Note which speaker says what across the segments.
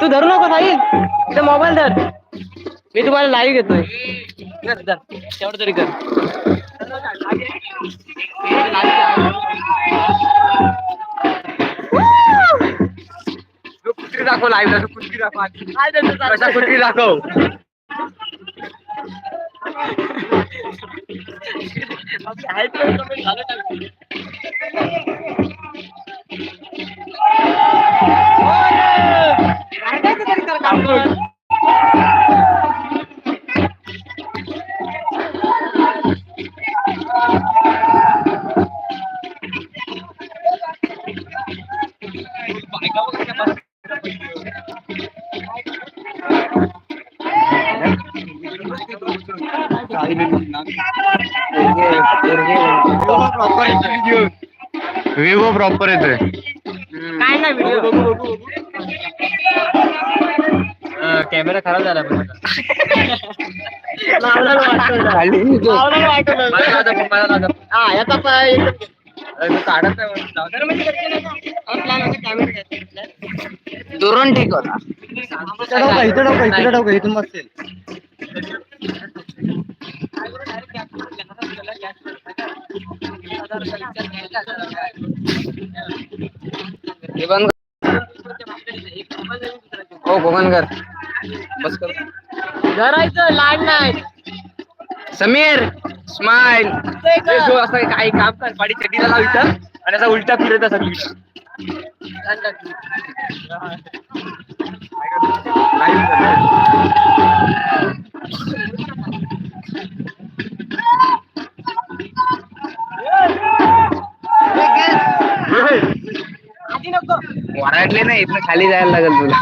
Speaker 1: तू धरू नको साहिल इथे मोबाईल धर. मी तुम्हाला लाईव्ह घेतोय. धर, धर. तेवढं तरी कर.
Speaker 2: कुत्री दाखव लाईव्ह कुत्री दाखव कुत्री दाखव?
Speaker 3: विवो प्रॉपर येतोय
Speaker 1: काय नाही व्हिडिओ
Speaker 2: कॅमेरा खराब झाला पण
Speaker 3: खाली
Speaker 2: मला लावता फोन, मला लावता फोन.
Speaker 1: हा याचा पाय एकदम
Speaker 2: अरे, तू काढत नाही म्हणून लावता.
Speaker 1: तर करते ना का? हा plan होता.
Speaker 3: दुरून ठीक होता
Speaker 2: इथून मस्त
Speaker 3: हे बंद हो कोकणकर बस कर.
Speaker 1: धरायचं लाड नाही.
Speaker 3: समीर स्माइल
Speaker 2: जो असं काही काम कर. पाडी चड्डीला लाव इथं. आणि असा उलटा फिरत असा तिकडं.
Speaker 1: आधी नको.
Speaker 3: वराडले नाही इथनं खाली जायला लागेल तुला.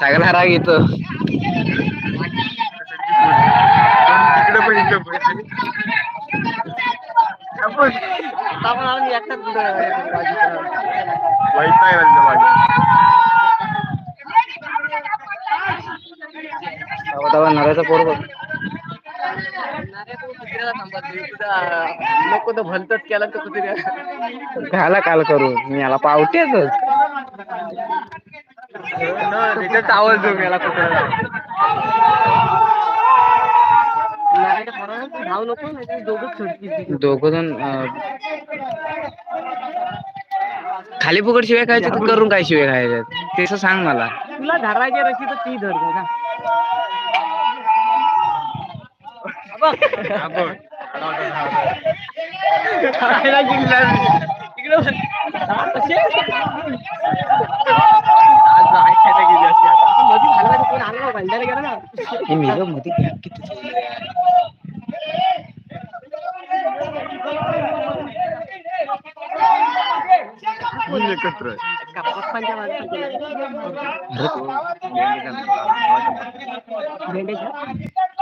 Speaker 3: सगळा राग येतो
Speaker 1: आपण कुठं
Speaker 3: पोर बघ.
Speaker 1: नको तर भलतच केला तर कुठे
Speaker 3: घाला काल करू मी याला पावतेच.
Speaker 2: त्याच्यात आवाज जो मेला कुठं?
Speaker 3: दोघ जण खाली फुकट शिवाय खायचं तर करून काय शिवाय खायचं? तेच सांग मला.
Speaker 1: तुला धरायचे रशी तर ती धर हे
Speaker 3: निघमध्ये किती
Speaker 1: का पप्पांच्या माणसात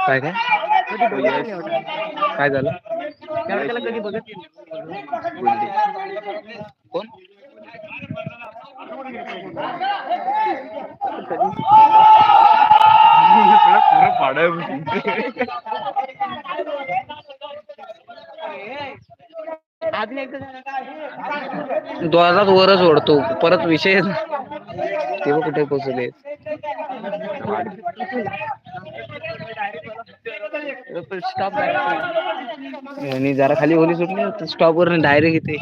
Speaker 3: काय काय? काय झालं. कोण. द्वारात वरच ओढतो. परत विषय तेव्हा कुठे पोहोचले
Speaker 1: स्टॉप
Speaker 3: आणि जरा खाली ओली सुटली स्टॉप वर डायरेक्ट येते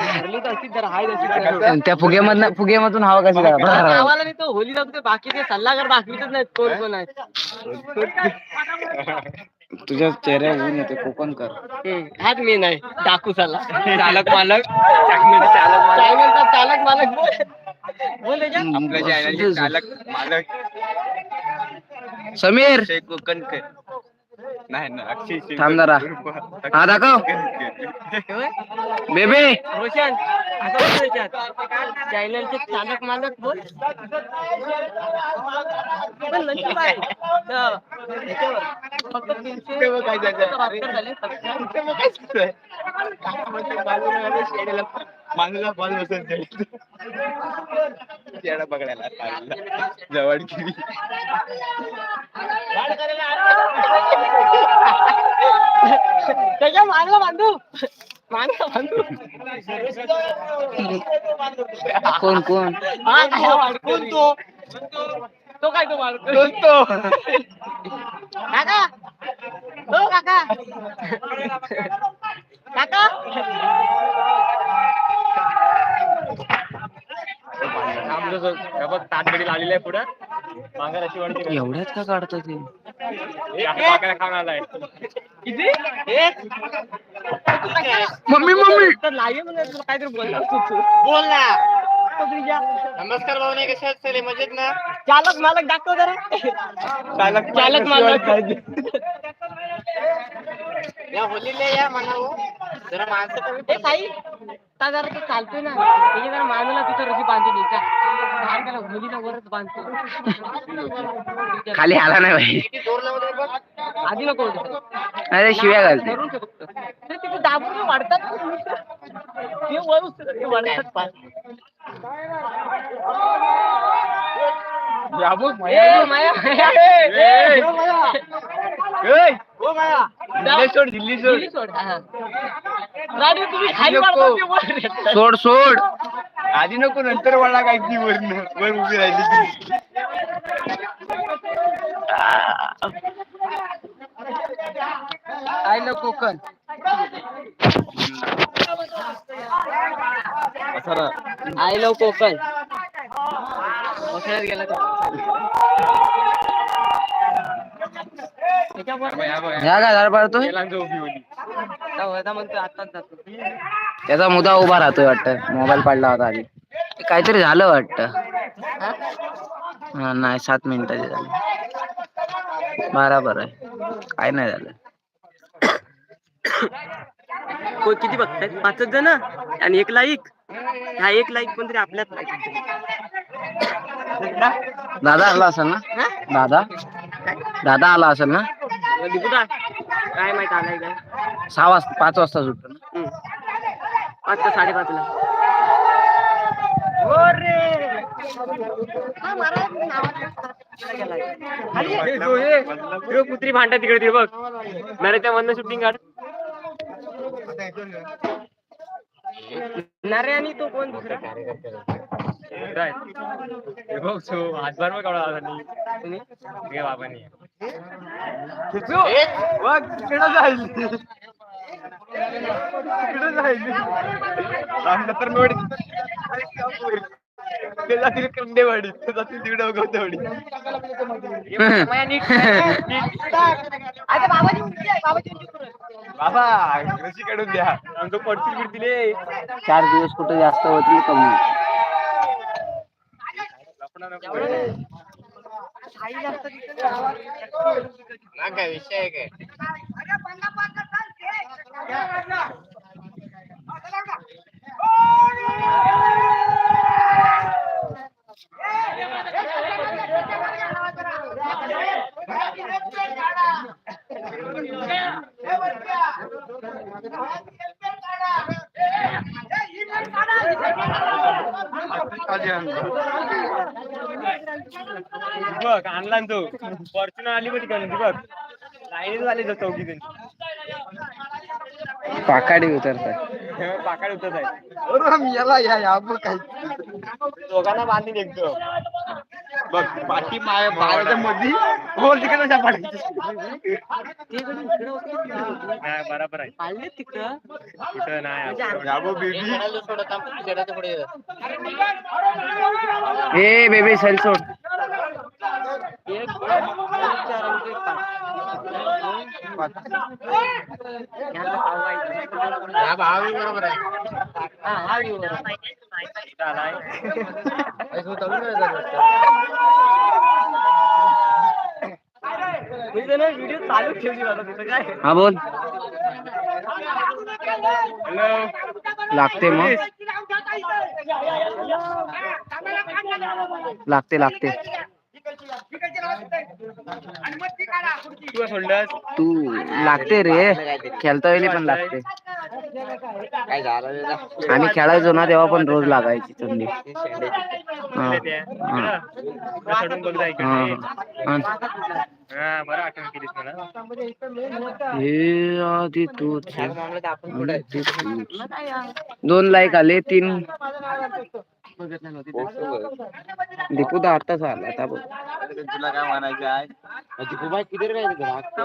Speaker 2: नाही
Speaker 1: तर
Speaker 3: त्या फुग्यामधन फुग्यामधून हवा कशी लागत?
Speaker 1: नाही तो होली जातो बाकीचे सल्लागार दाखवितच नाहीत कोण कोण आहे?
Speaker 3: तुझ्या चेहऱ्यावर ऊन येते कोकण कर.
Speaker 1: हाच मी नाही डाकू साला.
Speaker 2: चालक मालक. चालक मालक.
Speaker 1: चालक मालक बोल. बोल त्याच्यात.
Speaker 2: आपल्या चॅनलचे चालक मालक.
Speaker 3: समीर.
Speaker 2: अक्षय कोकणकर नाही ना अक्षय शिंदे.
Speaker 3: थांब जरा. हा, दाखव. बेबे.
Speaker 1: रोशन. चॅनलचे चालक मालक बोल. फक्त तीनशे.
Speaker 2: माणूला बॉल बसत येडा पकडायला जवळ किरी
Speaker 1: त्याच्या मागला बांधू.
Speaker 3: कोण कोण?
Speaker 1: वाढकून तो? तो काय तो वाढकून
Speaker 2: तो
Speaker 1: काका? हो काका. काका?
Speaker 2: बघ ताटगडी लावलेली आहे पुढं. मांगर अशी वाटते
Speaker 3: एवढ्यात का काढतो ते?
Speaker 2: खाऊन आलाय.
Speaker 1: किती एक.
Speaker 3: Mummy mummy.
Speaker 1: काहीतरी बोलला बोल ना. नमस्कार भाऊ कशा आहेत सगळे? मजेत ना? चालक मालक दाखव जरा.
Speaker 2: चालक
Speaker 1: चालक मालक.
Speaker 4: या होलीला या म्हणावं. जरा माणसं
Speaker 1: साई ता जरा तो चालतोय ना. त्याची जरा मानूला तिथं रशी बांधून यायचा
Speaker 3: खाली आला नाही भाई
Speaker 1: आधी नको.
Speaker 3: अरे शिव्या घालते
Speaker 1: धरून ठेव फक्त. ते तिथे दाबून वाढतात ते वर उचलतात, ते वाढतात पाय. ए, माया, माया. ए, माया.
Speaker 2: दिल्ली सोड दिल्ली सोड
Speaker 1: दिल्ली सोड. हा. राणी, तुम्ही खाली
Speaker 2: नको.
Speaker 1: वाढतात, ते वर येतात.
Speaker 3: सोड सोड
Speaker 2: आधी नको नंतर वळला काय ती वर वर उभी राहिली
Speaker 1: I love Konkan. I love Konkan. वसण्यात गेला जाऊ, आता म्हणतो आताच जातो.
Speaker 3: त्याचा मुद्दा उभा राहतोय वाटतं. मोबाईल पडला होता आधी. काहीतरी झालं वाटतं.
Speaker 1: हा?
Speaker 3: नाही सात मिनिटाचे झाले. बराबर आहे. काय नाही झालं.
Speaker 1: कोण किती बघतायत? पाचच जण? आणि एक लाईक हा एक लाईक पण तरी आपल्यात
Speaker 3: दादा आला असेल ना? दादा? दादा आला असेल ना?
Speaker 1: काय माहीत आलाय काय
Speaker 3: सहा वाजता पाच वाजता सुटतो ना.
Speaker 1: पाच का साडेपाच ला कुत्री भांडा तिकडे ते बघ. नरेच्या मधनं शूटिंग काढ. नरे आणि तो कोण दुसरा?
Speaker 2: काय? हे बघ सो हातभार मग काढा आला नाही बघ तिकडं जाईल. तर ते जातील कंडेवाडी ते जातील तिकडे गवतवाडी? बाबा कशी काढून द्या. आमचं पडतील बिडतील.
Speaker 3: चार दिवस कुठे जास्त होती कमी
Speaker 4: काय विषय आहे काय?
Speaker 2: बघ आणला ना तो फॉर्च्युनर आली बघ तिकडे बघ लाईनीत आले तो चौकी
Speaker 3: पाकाडी उतरतात
Speaker 2: पाकाड उतरत आहे
Speaker 4: याला या या काय.
Speaker 2: दोघांना बांधून एकदम. बघ पाठी माया बाळाच्या बोल तिकडे कशा पाडायची बरोबर आहे.
Speaker 1: पाळले तिकडं.
Speaker 2: कुठं नाही बेबी.
Speaker 4: पुढे
Speaker 3: ए बेबी सेल सोड.
Speaker 1: एक चार
Speaker 4: भावी बरोबर आहे
Speaker 1: हा, हा व्हिडिओ चालू ठेवली तिथं काय
Speaker 3: हा बोल.
Speaker 2: हॅलो
Speaker 3: लागते मग. लागते लागते.
Speaker 2: तू सोडलंस
Speaker 3: तू लागते रे खेळता वेळी पण लागते
Speaker 2: काय झालं?
Speaker 3: आम्ही खेळायचो ना तेव्हा पण रोज लागायची थंडी
Speaker 2: ते.
Speaker 3: हा. हा.
Speaker 2: चढून बघ जा इकडे.
Speaker 3: हा. हा.
Speaker 2: हा, बरं आठवण केलीस मला.
Speaker 3: हे आधी तूच. दोन लाईक आले तीन दीपू तर आताच आला आता बघ.
Speaker 2: तुला काय म्हणायचं आहे? किती रे काय ग्राहक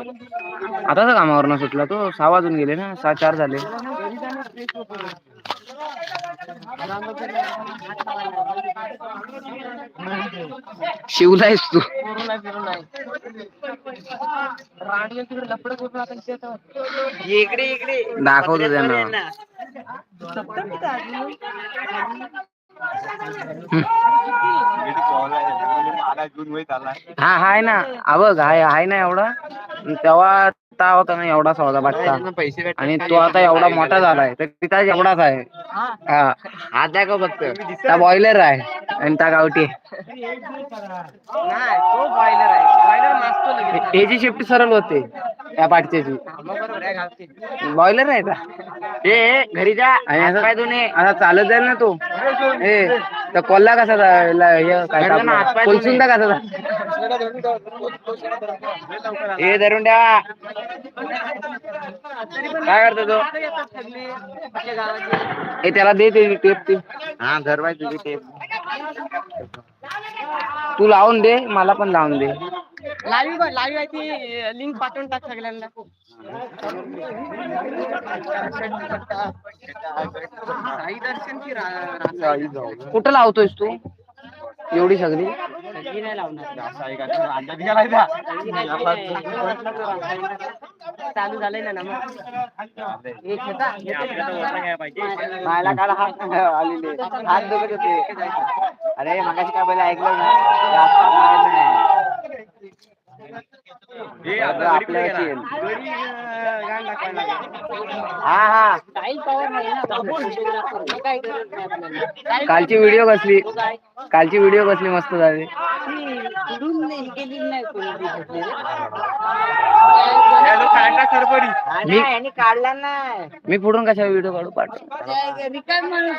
Speaker 3: आताच कामावरनं सुटला तो. सहा वाजून गेले ना सहा चार झाले. शिवलायस तू.
Speaker 2: इकडे इकडे.
Speaker 3: दाखवतो त्यांना. हा हाय ना. हा बघ हाय हाय ना एवढा. तेव्हा ता होता ना एवढाच होता
Speaker 2: पैसे
Speaker 3: आणि तो आता एवढा मोठा झालाय. तर तिथं एवढाच आहे. हा.
Speaker 2: हात दाखव फक्त.
Speaker 3: त्या बॉयलर आहे. आणि त्या गावठी. याची शिफ्ट सरळ होते. त्या पाठच्याची
Speaker 1: आहे गावठी
Speaker 3: बॉयलर नाही का? ए घरी जा. आणि असं आता चालत जाईल ना तू. ए तर कोल्हा कसा जायला हे काय
Speaker 2: घरला ना हातपाय धुणे.
Speaker 3: कोलसुंदा कसा जा ए धरून द्या काय करतो तो? ए त्याला दे ते टेप ती.
Speaker 2: हा धरवाय तुझी टेप
Speaker 3: तू लावून दे मला पण लावून दे.
Speaker 1: लाईव्ह लाईव्ह आहे ती लिंक पाठवून टाक सगळ्यांना. साई रास-
Speaker 3: कुठं लावतोयस तू? एवढी सगळी?
Speaker 1: सगळी नाही लावणार. चालू झालंय ना ना मग. एक होता.
Speaker 3: मायला काल हात आलेले. हात होते. अरे मगाशी काय पहिले ऐकलं ना जास्त मारायचं नाही.
Speaker 2: हे
Speaker 3: आता
Speaker 2: आता गडी
Speaker 3: आपल्याला
Speaker 2: कुठे
Speaker 3: येईल.
Speaker 2: गेला? गडी, अं, गाण दाखवायला
Speaker 3: हा हा कालची व्हिडिओ कसली? कालची व्हिडिओ कसली मस्त झाली?
Speaker 1: हे.
Speaker 3: मी
Speaker 1: काढला नाही.
Speaker 3: मी पुढून कशा व्हिडिओ काढू? पाठ.
Speaker 1: माणूस.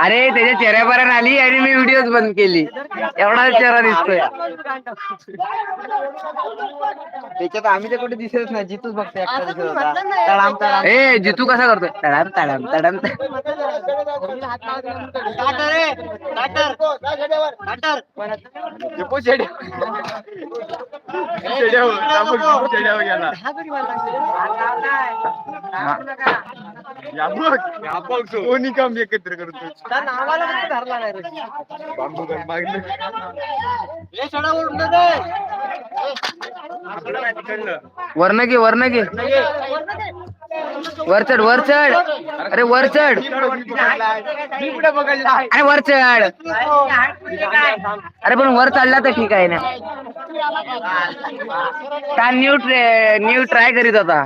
Speaker 3: अरे त्याच्या चेहऱ्यापर्यंत आली आणि मी व्हिडिओच बंद केली. एवढा चेहरा दिसतोय.
Speaker 2: त्याच्यात आम्ही तर कुठे दिसत नाही. जितूच
Speaker 1: नाही.
Speaker 2: तडाम तडाम.
Speaker 3: ए जितू कसा करतोय? तडाम तडाम तडाम.
Speaker 2: शेड्यावर, गेला.
Speaker 1: हा.
Speaker 2: बघ, दोन्ही काम एकत्र करतो
Speaker 1: नावाला धरला नाही.
Speaker 2: बांबू.
Speaker 3: वरनं घे वरनं घे. वर चढ वर चढ अरे वर चढ अरे वर चढ अरे पण वर चढला तर ठीक आहे ना. का न्यू न्यू ट्राय करीत होता?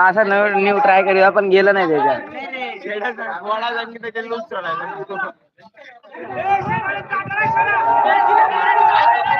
Speaker 3: असा न्यू ट्राय करीत आपण पण गेलं नाही त्याच्यात.
Speaker 2: त्याच्या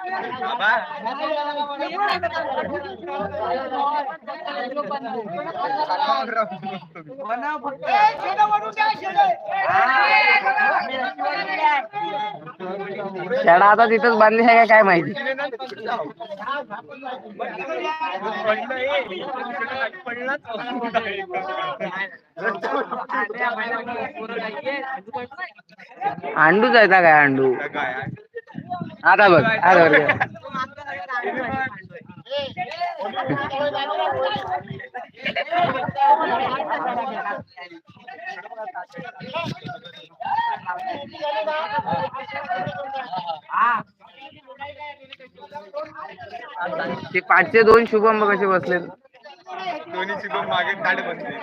Speaker 3: शाळा आता तिथंच बांधली आहे का काय माहिती? आंडूच आहे का काय अंडू? आता बघ आता बघ. ते पाचशे दोन शुभम कसे बसले
Speaker 2: दोन्ही शुभम मागे ताड बसले.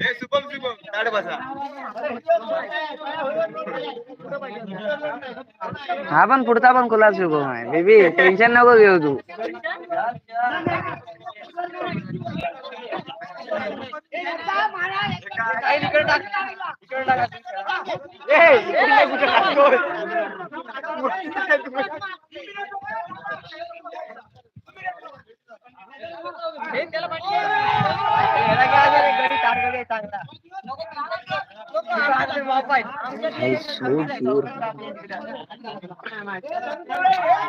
Speaker 2: हे शुभम शुभम ताड बसा.
Speaker 3: हा पण पुढचा पण खुला शुभम आहे बेबी टेन्शन नको घेऊ तू.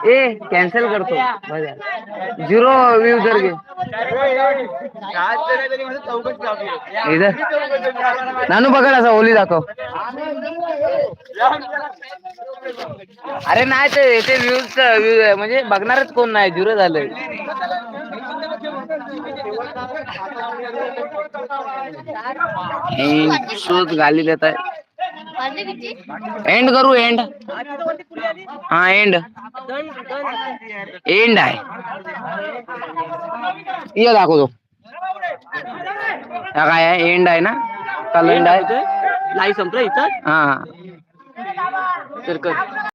Speaker 2: ए,
Speaker 3: कॅन्सल करतो. झिरो व्ह्यू जर घे नानू बघा असा ओली दाखव. अरे नाही ते ते व्ह्यूज म्हणजे बघणारच कोण नाही. झिरो झालंय. एंड शोध गाली देत आहे एंड करू एंड हा एंड एंड आहे ये दाखवतो हा काय आहे एंड आहे ना? काल एंड आहे
Speaker 1: लाईव्ह संपलं इथं
Speaker 3: हा।
Speaker 1: तर कर।